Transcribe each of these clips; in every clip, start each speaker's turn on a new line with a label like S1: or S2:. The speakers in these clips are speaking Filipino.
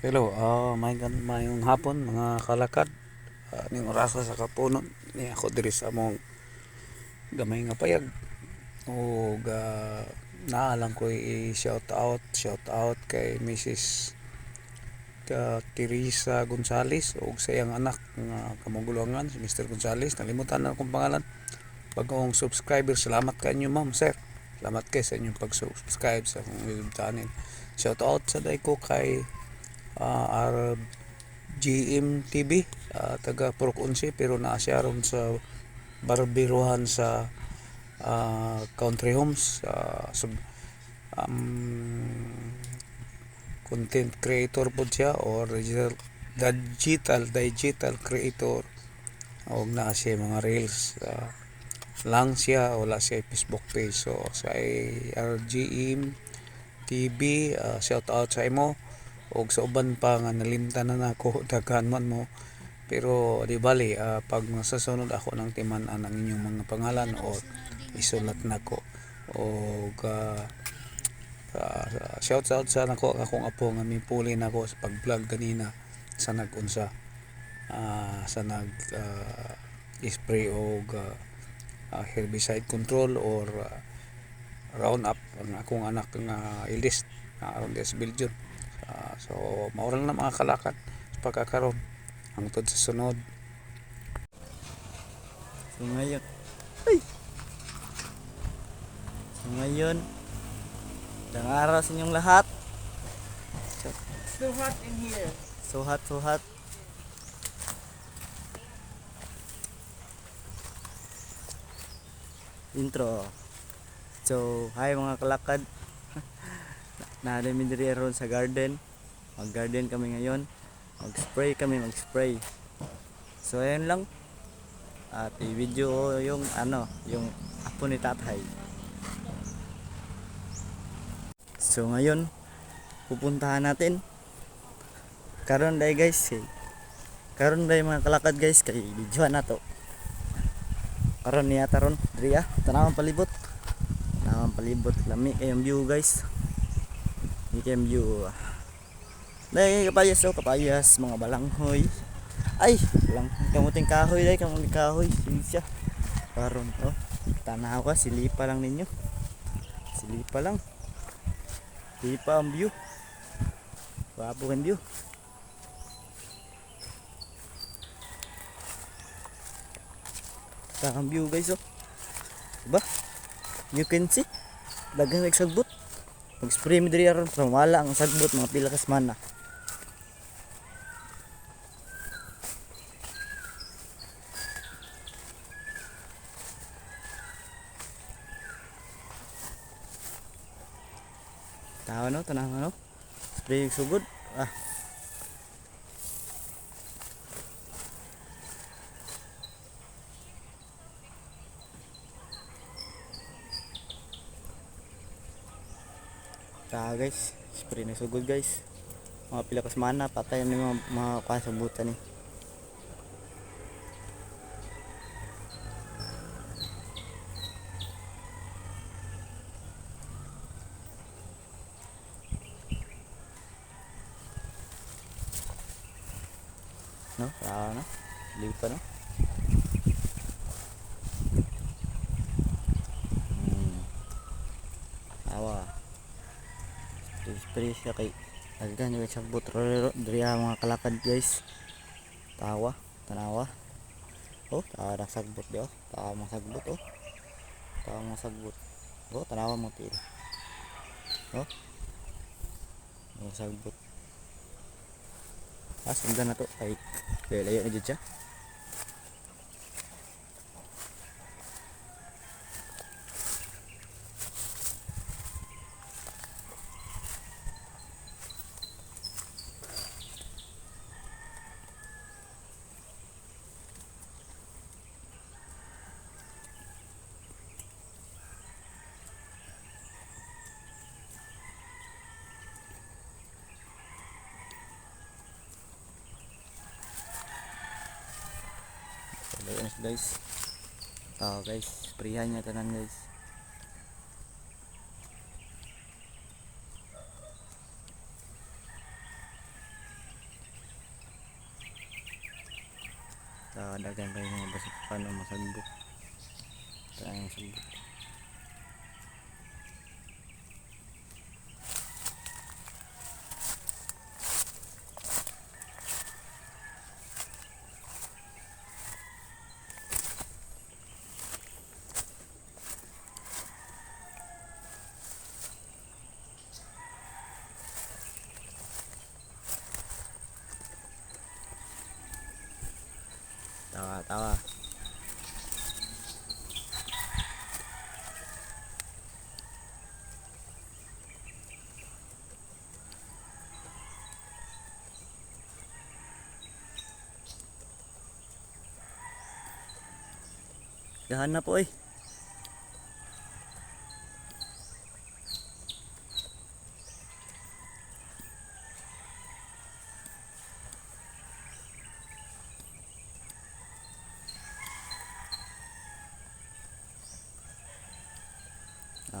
S1: Hello, ah may mayong hapon mga kalakad. Uh, ning orasa sa kapunon ni ako diri sa among gamay nga payag. O ga naalang ko i-shout out, shout out kay Mrs. ka Teresa Gonzales o sa iyang anak nga kamugulungan si Mr. Gonzales. Nalimutan na akong pangalan. Bagong subscriber, salamat kanyo ma'am, sir. Salamat kay sa inyong pag-subscribe sa akong YouTube channel. Shout out sa day ko kay uh, RGM TV uh, taga Purok Unsi pero naa siya ron sa barbiruhan sa uh, Country Homes. Uh, sub, um, content creator po siya or digital digital digital creator. O na siya mga reels uh, lang siya wala siya Facebook page. So sa RGM TV uh, shout out sa imo og sa uban pa nga nalimtan na nako daghan man mo. Pero di bali ah, pag masasunod ako ng timan ang inyong mga pangalan o isulat nako. Og uh, shout out sa nako akong apo nga mipuli nako sa pag-vlog kanina sa nagunsa. Ah, sa nag ah, spray og ah, ah, herbicide control or ah, round up ang akong anak nga eldest na aron sa Belgium Ah, so maural na mga kalakad sa pagkakaroon hangtod sa sunod
S2: So ngayon, ay! So ngayon, ang araw sa inyong lahat.
S3: so hot in here.
S2: So hot, so hot. Intro. So, hi mga kalakad. Namin diri ron sa garden. Mag-garden kami ngayon. Mag-spray kami, mag-spray. So, ayun lang. At i-video yung ano, yung apo ni tatay. So, ngayon, pupuntahan natin. Karon day guys, eh. Karon day mga kalakad guys, kay videohan na to. Karon niya taron, diri ah, tanawang palibot. Tanawang palibot, lami kayong view guys. Kayong view. Day kapayas oh, kapayas, mga balanghoy. Ay, lang kamuting kahoy day, kamuting kahoy, siya. Karon oh, tanaw ka, silipa lang ninyo. Silipa lang. Silipa ang view. Wapo kan view. Ang view guys oh. Diba? You can see. Dagang nagsagbot. Mag-spray mi diri aron from wala ang sagbot mga pila ka semana. Tawa no, tanang ano? Spray sugod. Ah, Ta guys, spray na sugod guys. Mga pila ka semana patay ni mga mga kuha sa buta ni. No, tawa no. Lipa no. Spray siya kay Agdan yung sagbot Diri ang mga kalakad guys. Tawa Tanawa. Oh tawa na sagbot di oh Tawa mga sagbot oh. Tawa mga sagbot Oh tanawa mo til Oh. Mga sagbot Ah sundan na to. Ay Layo na dyan siya Ayan guys. Tao guys, prihan niya tanan guys. Tao dagan kayo mga basok paano masagbok. Tayang sagbok. Tawa Dahan na po eh.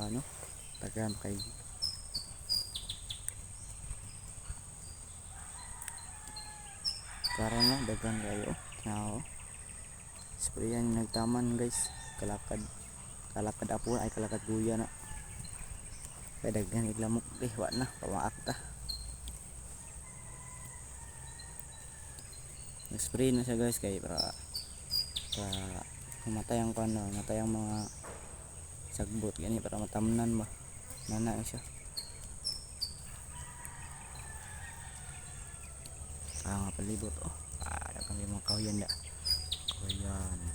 S2: Ano? Tagan kay Karon na dagan kayo. Nao. Sprayan nagtaman guys. Kalakad. Kalakad apo ay kalakad guya na. Kaya daghan iglamok eh wa na pamaak ta. Spray na siya guys kay para para mamatay ang kano, matay ang mga sagbot gani para matamnan ba. Nana na siya. Ah, nga palibot oh. Ah, kami mga kahuyan da. Kahuyan.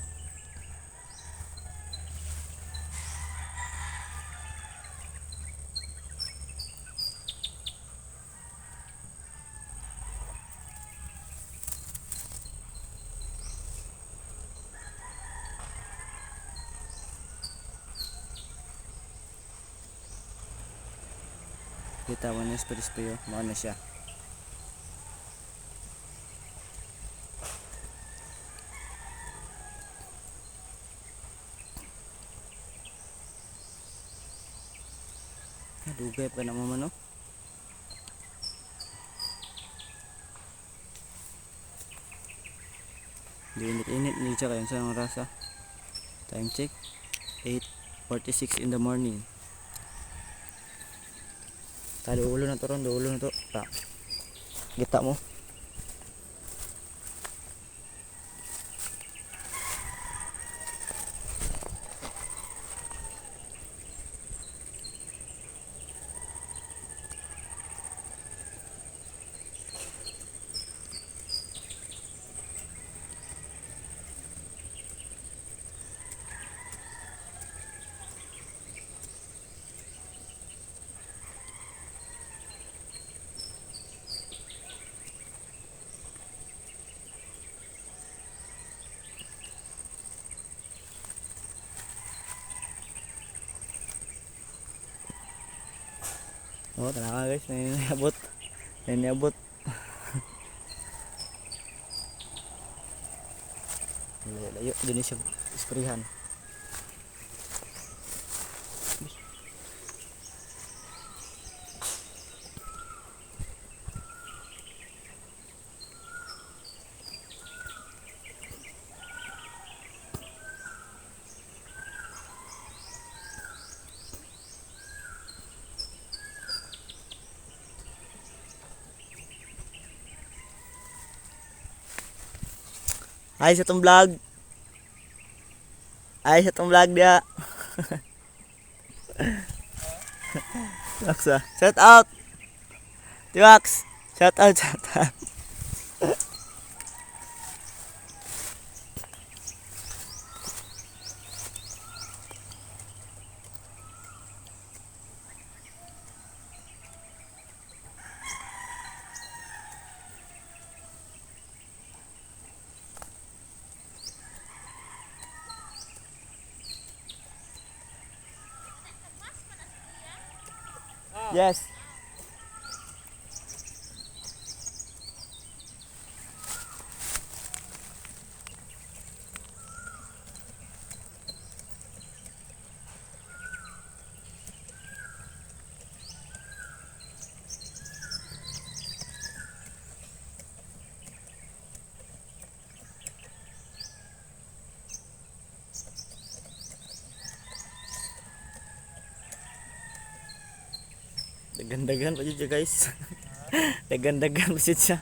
S2: Spray spray oh. Mao na siya. Dugay pa naman man. Di init-init ni siya kayo sa rasa. Time check. 8.46 in the morning. Talo ulo na to ron, ulo na to. Pa. Gita mo. Oh, tenang guys, may niabot. May niabot. Layo, layo. Dini siya isprihan. Ay sa tong vlog. Ay sa tong vlog dia. Laksa. Shout out. Tiwax. Shout out, shout out. Yes. Dagan-dagan pa siya guys. Dagan-dagan pa siya.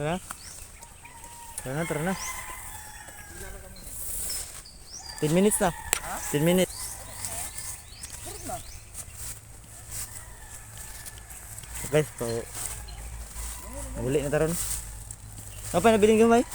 S2: Tara. Tara na, tara na. 10 minutes na. 10 minutes. Guys, so uli na taron. Apa na biling gamay?